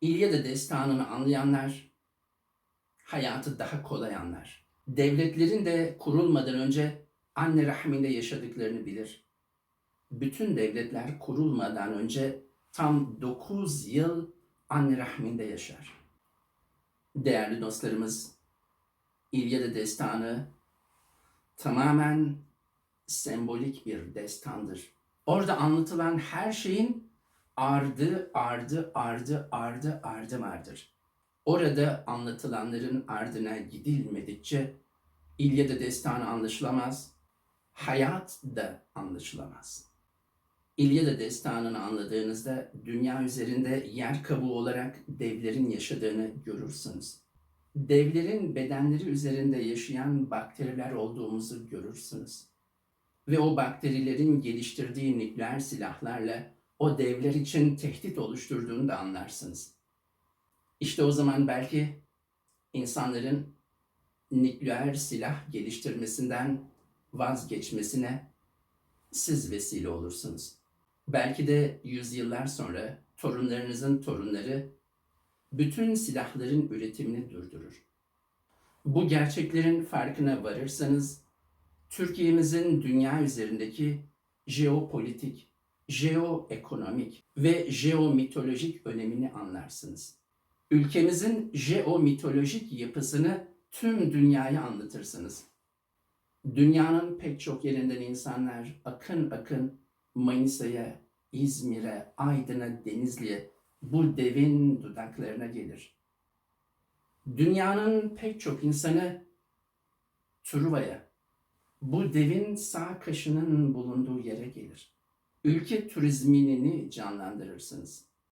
İlyada destanını anlayanlar, hayatı daha kolay anlar. Devletlerin de kurulmadan önce anne rahminde yaşadıklarını bilir. Bütün devletler kurulmadan önce tam 9 yıl anne rahminde yaşar. Değerli dostlarımız, İlyada destanı tamamen sembolik bir destandır. Orada anlatılan her şeyin ardı ardı ardı ardı ardı vardır. Orada anlatılanların ardına gidilmedikçe İlyada destanı anlaşılamaz, hayat da anlaşılamaz. İlyada destanını anladığınızda dünya üzerinde yer kabuğu olarak devlerin yaşadığını görürsünüz. Devlerin bedenleri üzerinde yaşayan bakteriler olduğumuzu görürsünüz. Ve o bakterilerin geliştirdiği nükleer silahlarla o devler için tehdit oluşturduğunu da anlarsınız. İşte o zaman belki insanların nükleer silah geliştirmesinden vazgeçmesine siz vesile olursunuz. Belki de yüzyıllar sonra torunlarınızın torunları bütün silahların üretimini durdurur. Bu gerçeklerin farkına varırsanız Türkiye'mizin dünya üzerindeki jeopolitik, jeoekonomik ve jeomitolojik önemini anlarsınız. Ülkemizin jeomitolojik yapısını tüm dünyaya anlatırsınız. Dünyanın pek çok yerinden insanlar akın akın Manisa'ya, İzmir'e, Aydın'a, Denizli'ye bu devin dudaklarına gelir. Dünyanın pek çok insanı Truva'ya, bu devin sağ kaşının bulunduğu yere gelir. Ülke turizmini canlandırırsınız.